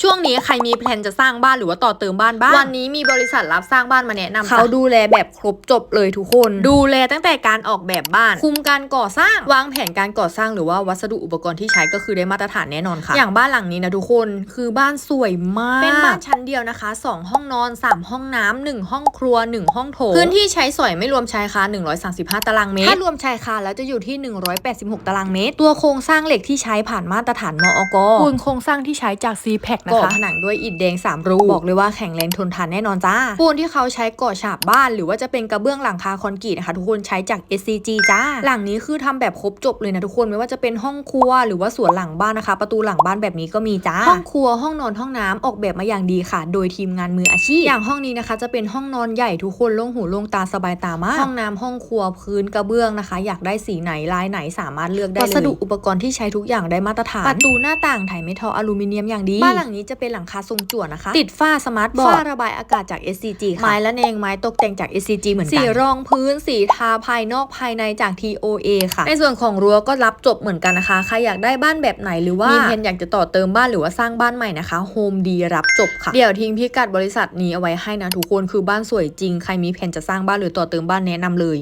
ช่วงนี้ใครมีแผนจะสร้างบ้านหรือว่าต่อเติมบ้านบ้างวันนี้มีบริษัทรับสร้างบ้านมาแนะนำเขาดูแลแบบครบจบเลยทุกคน ดูแลตั้งแต่การออกแบบบ้าน คุมการก่อสร้างวางแผนการก่อสร้างหรือว่าวัสดุอุปกรณ์ที่ใช้ก็คือได้มาตรฐานแน่นอนค่ะ อย่างบ้านหลังนี้นะทุกคนคือบ้านสวยมาก เป็นบ้านชั้นเดียวนะคะ 2 ห้องนอน 3 ห้องน้ำ1ห้องครัว 1 ห้องโถงพื้นที่ใช้สอยไม่รวมชายคา135 ตารางเมตรถ้ารวมชายคาแล้วจะอยู่ที่ 186 ตารางเมตร ตัวโครงสร้างเหล็กที่ใช้ผ่านมาตรฐานมอกปูนโครงสร้างที่ใช้จาก c p a c นะคะก่อผนังด้วยอิฐแดง3รูบอกเลยว่าแข็งแรงทนทานแน่นอนจ้าปูนที่เขาใช้ก่อฉาบบ้าน หรือว่าจะเป็นกระเบื้องหลังคาคอนกรีตนะคะทุกคนใช้จาก SCG จ้า หลังนี้คือทำแบบครบจบเลยนะทุกคนไม่ว่าจะเป็นห้องครัวหรือว่าสวนหลังบ้านนะคะ ประตูหลังบ้านแบบนี้ก็มีจ้าห้องครัวห้องนอนห้องน้ำออกแบบมาอย่างดีค่ะ โดยทีมงานมืออาชีพ อย่างห้องนี้นะคะ จะเป็นห้องนอนใหญ่ทุกคนโล่งหูโล่งตาสบายตามากห้องน้ำห้องครัวพื้นกระเบื้องนะคะ อยากได้สีไหนลายไหนสามารถเลือกได้เลยวัสดุอุปกรณ์ที่ใช้ทุกอย่างได้มาตรฐานประตูหน้าต่างไถเมทัลอลูมิเนียมอย่างดีบ้านหลังนี้จะเป็นหลังคาทรงจั่วนะคะ ติดฝ้าสมาร์ทบอร์ดฝ้าระบายอากาศจาก SCG ค่ะ ไม้ละเนงไม้ตกแต่งจาก SCG เหมือนกัน สีรองพื้นสีทาภายนอกภายในจาก TOA ค่ะ ในส่วนของรั้วก็รับจบเหมือนกันนะคะ ใครอยากได้บ้านแบบไหนหรือว่ามีเพนอยากจะต่อเติมบ้านหรือว่าสร้างบ้านใหม่นะคะโฮมดีรับจบค่ะ เดี๋ยวทิ้งพิกัดบริษัทนี้เอาไว้ให้นะทุกคนคือบ้านสวยจริง ใครมีแผนจะสร้างบ้านหรือต่อเติมบ้านแนะนำเลย